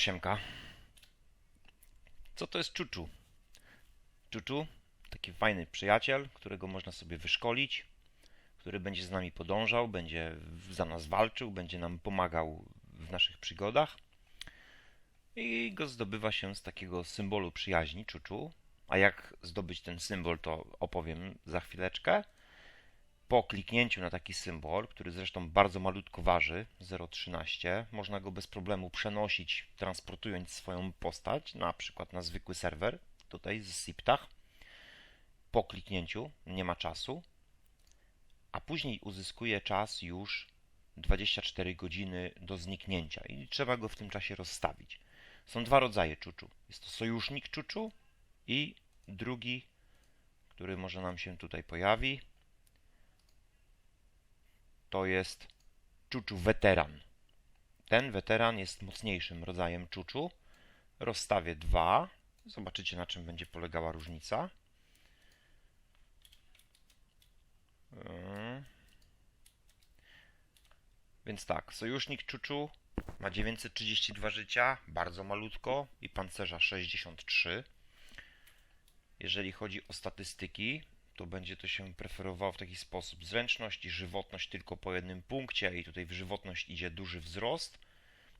Osiemka. Co to jest czuczu? Czuczu, taki fajny przyjaciel, którego można sobie wyszkolić, który będzie z nami podążał, będzie za nas walczył, będzie nam pomagał w naszych przygodach. I go zdobywa się z takiego symbolu przyjaźni, czuczu. A jak zdobyć ten symbol, to opowiem za chwileczkę. Po kliknięciu na taki symbol, który zresztą bardzo malutko waży, 0,13, można go bez problemu przenosić, transportując swoją postać, na przykład na zwykły serwer, tutaj z SIPTach. Po kliknięciu nie ma czasu, a później uzyskuje czas już 24 godziny do zniknięcia i trzeba go w tym czasie rozstawić. Są dwa rodzaje czuczu. Jest to sojusznik czuczu i drugi, który może nam się tutaj pojawi, to jest czuczu weteran. Ten weteran jest mocniejszym rodzajem czuczu. Rozstawię dwa. Zobaczycie na czym będzie polegała różnica. Yy. Więc tak, sojusznik czuczu ma 932 życia, bardzo malutko i pancerza 63. Jeżeli chodzi o statystyki, to będzie to się preferowało w taki sposób. Zręczność i żywotność tylko po jednym punkcie i tutaj w żywotność idzie duży wzrost.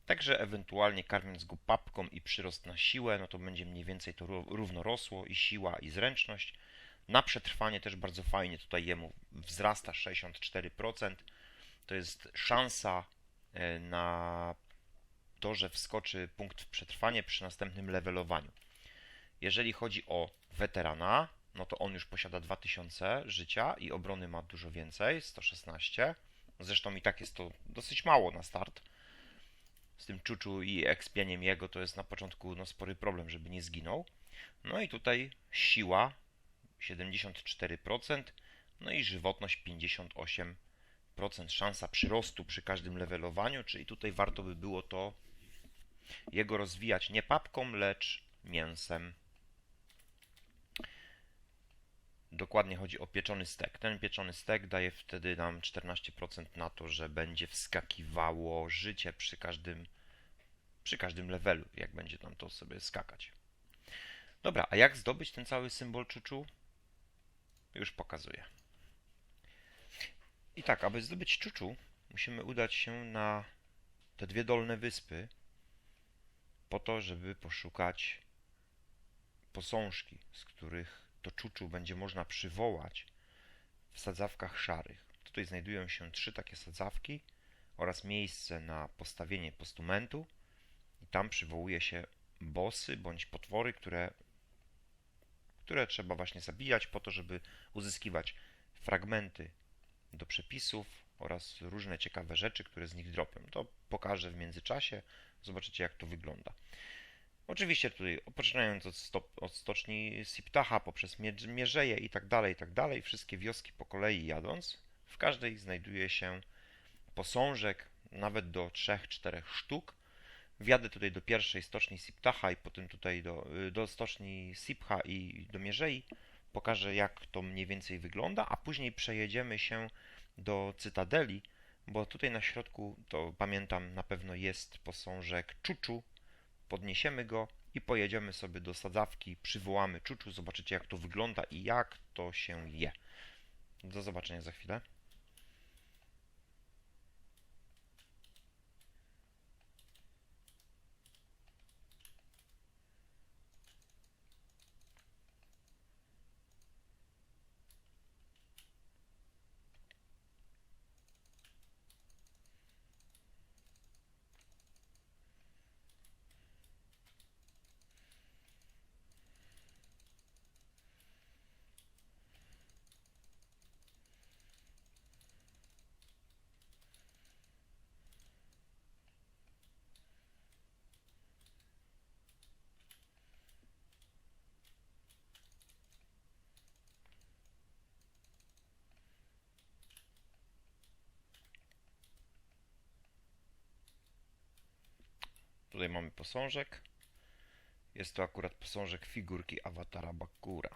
Także ewentualnie karmiąc go papką i przyrost na siłę, no to będzie mniej więcej to równo rosło i siła i zręczność. Na przetrwanie też bardzo fajnie tutaj jemu wzrasta 64%. To jest szansa e, na to, że wskoczy punkt w przetrwanie przy następnym levelowaniu. Jeżeli chodzi o weterana, no to on już posiada 2000 życia i obrony ma dużo więcej, 116. Zresztą i tak jest to dosyć mało na start. Z tym czuczu i ekspieniem jego to jest na początku no, spory problem, żeby nie zginął. No i tutaj siła 74%, no i żywotność 58%. Szansa przyrostu przy każdym levelowaniu, czyli tutaj warto by było to jego rozwijać nie papką, lecz mięsem. Dokładnie chodzi o pieczony stek. Ten pieczony stek daje wtedy nam 14% na to, że będzie wskakiwało życie przy każdym, przy każdym levelu, jak będzie nam to sobie skakać. Dobra, a jak zdobyć ten cały symbol czuczu? Już pokazuję. I tak, aby zdobyć czuczu, musimy udać się na te dwie dolne wyspy, po to, żeby poszukać posążki, z których to czuczu będzie można przywołać w sadzawkach szarych. Tutaj znajdują się trzy takie sadzawki oraz miejsce na postawienie postumentu i tam przywołuje się bossy bądź potwory, które, które trzeba właśnie zabijać po to, żeby uzyskiwać fragmenty do przepisów oraz różne ciekawe rzeczy, które z nich dropią. To pokażę w międzyczasie, zobaczycie jak to wygląda. Oczywiście tutaj, poczynając od, stop, od stoczni Siptacha, poprzez Mierzeje i tak dalej, i tak dalej, wszystkie wioski po kolei jadąc, w każdej znajduje się posążek, nawet do 3-4 sztuk. Wjadę tutaj do pierwszej stoczni Siptacha i potem tutaj do, do stoczni Sipcha i do Mierzei. Pokażę jak to mniej więcej wygląda, a później przejedziemy się do Cytadeli, bo tutaj na środku, to pamiętam, na pewno jest posążek Czuczu, podniesiemy go i pojedziemy sobie do sadzawki, przywołamy czuczu, zobaczycie jak to wygląda i jak to się je. Do zobaczenia za chwilę. Tutaj mamy posążek. Jest to akurat posążek figurki awatara Bakura.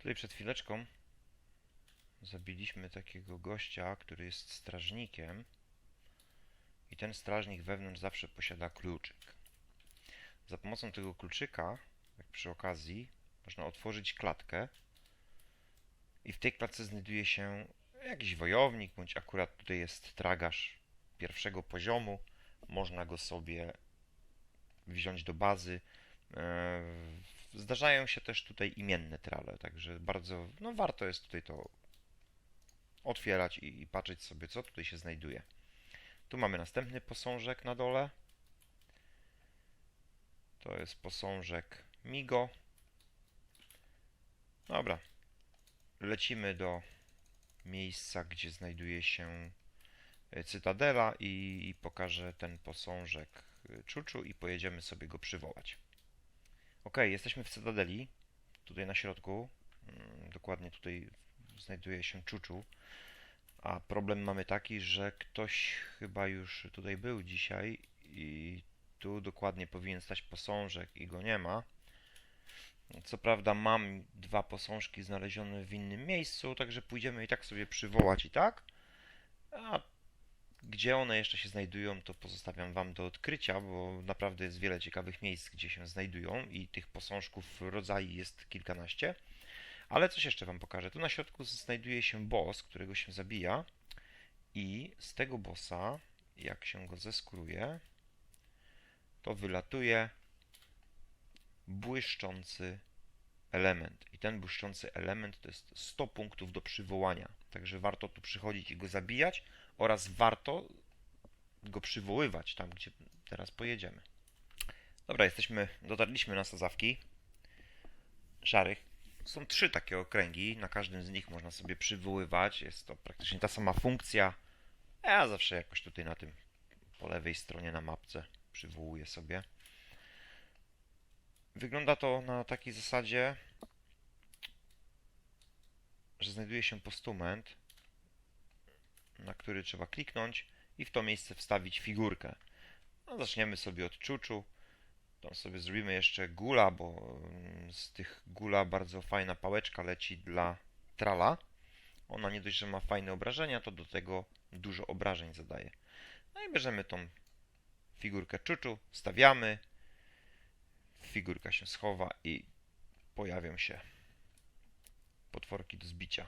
Tutaj przed chwileczką zabiliśmy takiego gościa, który jest strażnikiem. I ten strażnik wewnątrz zawsze posiada kluczyk. Za pomocą tego kluczyka, jak przy okazji, można otworzyć klatkę. I w tej klatce znajduje się jakiś wojownik, bądź akurat tutaj jest tragarz pierwszego poziomu. Można go sobie wziąć do bazy. E, Zdarzają się też tutaj imienne trale, także bardzo, no warto jest tutaj to otwierać i, i patrzeć sobie, co tutaj się znajduje. Tu mamy następny posążek na dole. To jest posążek Migo. Dobra. Lecimy do miejsca, gdzie znajduje się e, Cytadela i, i pokażę ten posążek e, Czuczu i pojedziemy sobie go przywołać. Ok, jesteśmy w Cytadeli. Tutaj na środku. Mm, Dokładnie tutaj znajduje się Czuczu. A problem mamy taki, że ktoś chyba już tutaj był dzisiaj i tu dokładnie powinien stać posążek i go nie ma. Co prawda mam dwa posążki znalezione w innym miejscu, także pójdziemy i tak sobie przywołać i tak. A gdzie one jeszcze się znajdują, to pozostawiam Wam do odkrycia, bo naprawdę jest wiele ciekawych miejsc, gdzie się znajdują i tych posążków rodzajów jest kilkanaście. Ale coś jeszcze Wam pokażę. Tu na środku znajduje się boss, którego się zabija i z tego bossa, jak się go zeskruje, to wylatuje błyszczący element. I ten błyszczący element to jest 100 punktów do przywołania. Także warto tu przychodzić i go zabijać oraz warto go przywoływać tam, gdzie teraz pojedziemy. Dobra, jesteśmy, dotarliśmy na sadzawki szarych. Są trzy takie okręgi, na każdym z nich można sobie przywoływać. Jest to praktycznie ta sama funkcja. Ja zawsze jakoś tutaj na tym po lewej stronie na mapce przywołuję sobie. Wygląda to na takiej zasadzie, że znajduje się postument, na który trzeba kliknąć i w to miejsce wstawić figurkę. No, zaczniemy sobie od czuczu. Tam sobie zrobimy jeszcze gula, bo mm, z tych gula bardzo fajna pałeczka leci dla trala. Ona nie dość, że ma fajne obrażenia, to do tego dużo obrażeń zadaje. No i bierzemy tą figurkę czuczu, stawiamy. Figurka się schowa i pojawią się potworki do zbicia.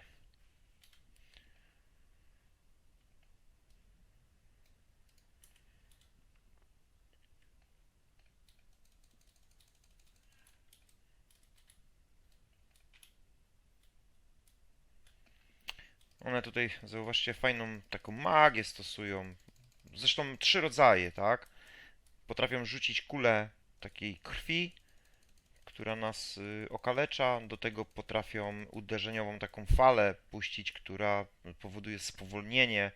One tutaj, zauważcie, fajną taką magię stosują. Zresztą trzy rodzaje, tak? Potrafią rzucić kulę takiej krwi, która nas y, okalecza. Do tego potrafią uderzeniową taką falę puścić, która powoduje spowolnienie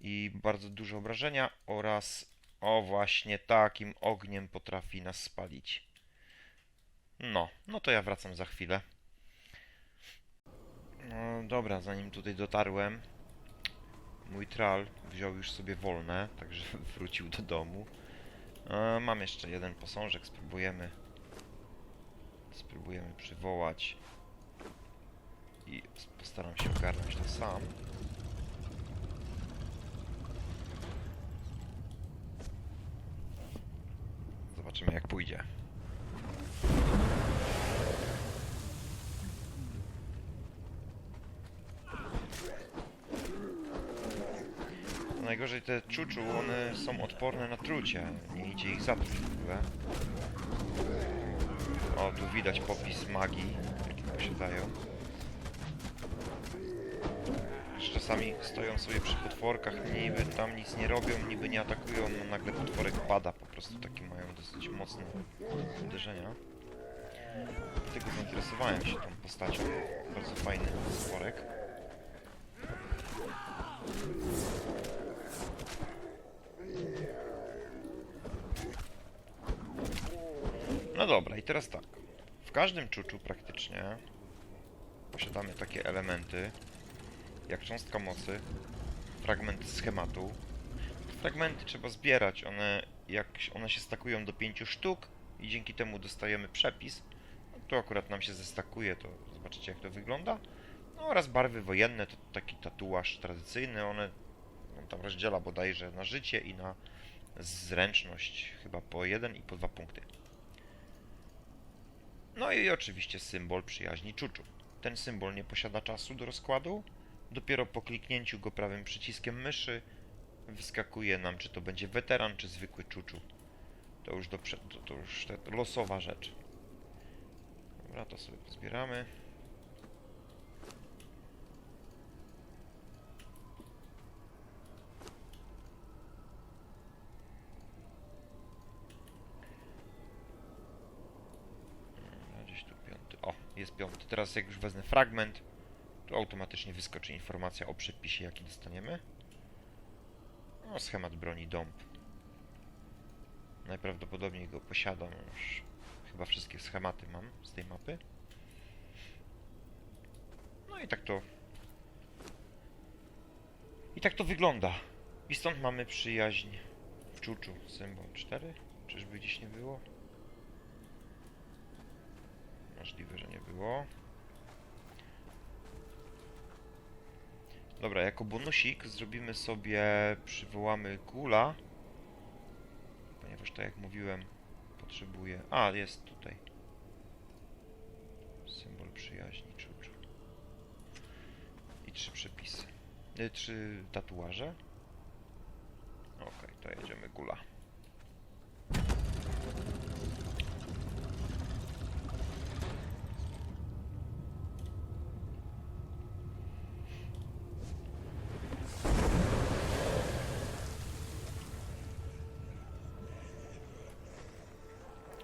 i bardzo duże obrażenia oraz o właśnie takim ogniem potrafi nas spalić. No, no to ja wracam za chwilę. No dobra, zanim tutaj dotarłem, mój tral wziął już sobie wolne, także wrócił do domu. E, mam jeszcze jeden posążek, spróbujemy spróbujemy przywołać i postaram się ogarnąć to sam. Zobaczymy jak pójdzie. Te czuczu, one są odporne na trucie. Nie idzie ich zatruć w ogóle. O, tu widać popis magii, jaki posiadają. Czasami stoją sobie przy potworkach, niby tam nic nie robią, niby nie atakują, a nagle potworek pada. Po prostu takie mają dosyć mocne uderzenia. Dlatego zainteresowałem się tą postacią. Bardzo fajny potworek. No dobra, i teraz tak. W każdym czuczu praktycznie posiadamy takie elementy jak cząstka mocy, fragment schematu. Fragmenty trzeba zbierać, one jak one się stakują do 5 sztuk i dzięki temu dostajemy przepis. No tu akurat nam się zestakuje, to zobaczycie jak to wygląda. No oraz barwy wojenne, to taki tatuaż tradycyjny, one on tam rozdziela bodajże na życie i na zręczność, chyba po jeden i po dwa punkty. No i oczywiście symbol przyjaźni Czuczu. Ten symbol nie posiada czasu do rozkładu. Dopiero po kliknięciu go prawym przyciskiem myszy wyskakuje nam, czy to będzie weteran, czy zwykły Czuczu. To już, do, to, to już losowa rzecz. Dobra, to sobie pozbieramy. Dobra, Gdzieś tu piąty. O, jest piąty. Teraz jak już wezmę fragment, to automatycznie wyskoczy informacja o przepisie, jaki dostaniemy. No, schemat broni dąb. Najprawdopodobniej go posiadam już. Chyba wszystkie schematy mam z tej mapy. No i tak to... I tak to wygląda. I stąd mamy przyjaźń w Czuczu. Symbol 4. Czyżby gdzieś nie było? Możliwe, że nie było. Dobra, jako bonusik zrobimy sobie, przywołamy gula. Ponieważ tak jak mówiłem, potrzebuję... A, jest tutaj. Symbol przyjaźni, czuczu. I trzy przepisy. Y, trzy tatuaże. Okej, to jedziemy gula.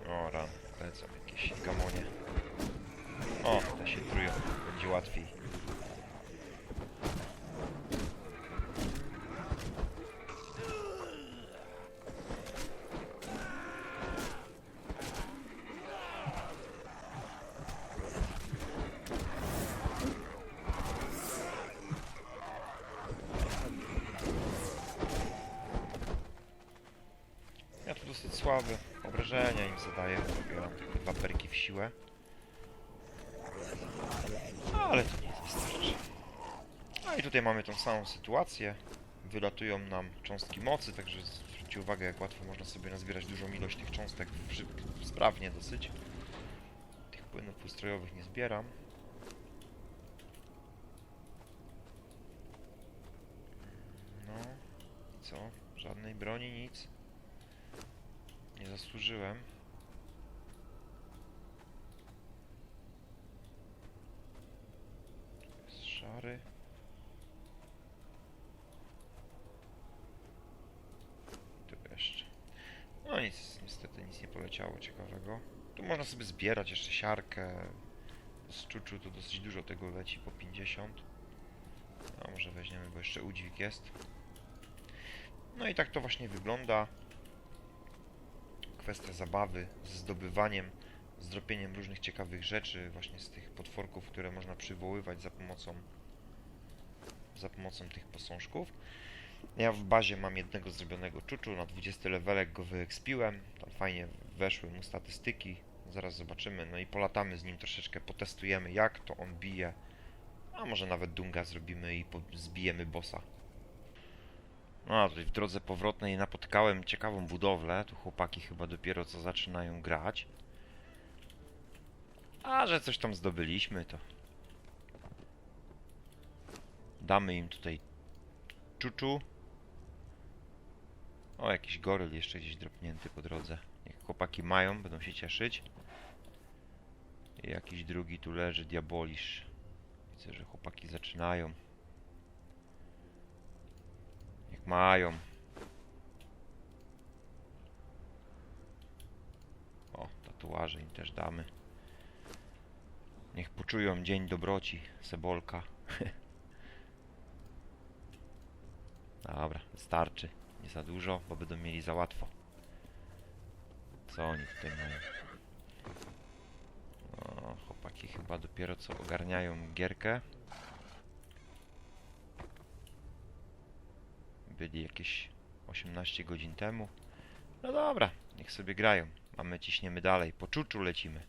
O, ran, gamonie. O, te się trują, będzie łatwiej. Ja tu dosyć słabe obrażenia im zadaję. Pobieram dwa perki w siłę. Ale to nie wystarczy. No i tutaj mamy tą samą sytuację. Wylatują nam cząstki mocy, także zwróćcie uwagę jak łatwo można sobie nazbierać dużą ilość tych cząstek sprawnie dosyć. Tych płynów ustrojowych nie zbieram. No, co? Żadnej broni, nic. Nie zasłużyłem. Jest szary. Tu jeszcze. No nic, niestety nic nie poleciało ciekawego. Tu można sobie zbierać jeszcze siarkę. Z czuczu to dosyć dużo tego leci, po 50. A może weźmiemy, bo jeszcze udźwig jest. No i tak to właśnie wygląda kwestia zabawy z zdobywaniem, z dropieniem różnych ciekawych rzeczy właśnie z tych potworków, które można przywoływać za pomocą za pomocą tych posążków. Ja w bazie mam jednego zrobionego czuczu, na 20 levelek go wyekspiłem, tam fajnie weszły mu statystyki, zaraz zobaczymy, no i polatamy z nim troszeczkę, potestujemy jak to on bije, a może nawet dunga zrobimy i zbijemy bossa. No a tutaj w drodze powrotnej napotkałem ciekawą budowlę. Tu chłopaki chyba dopiero co zaczynają grać. A że coś tam zdobyliśmy, to damy im tutaj czuczu. O, jakiś goryl jeszcze gdzieś dropnięty po drodze. Niech chłopaki mają, będą się cieszyć. I jakiś drugi tu leży, diabolisz. Widzę, że chłopaki zaczynają. Niech mają. O, tatuaże im też damy. Niech poczują dzień dobroci, Sebolka. Dobra, wystarczy. Nie za dużo, bo będą mieli za łatwo. Co oni tutaj mają? O, chłopaki chyba dopiero co ogarniają gierkę. byli jakieś 18 godzin temu. No dobra, niech sobie grają. A my ciśniemy dalej. Po czuczu lecimy.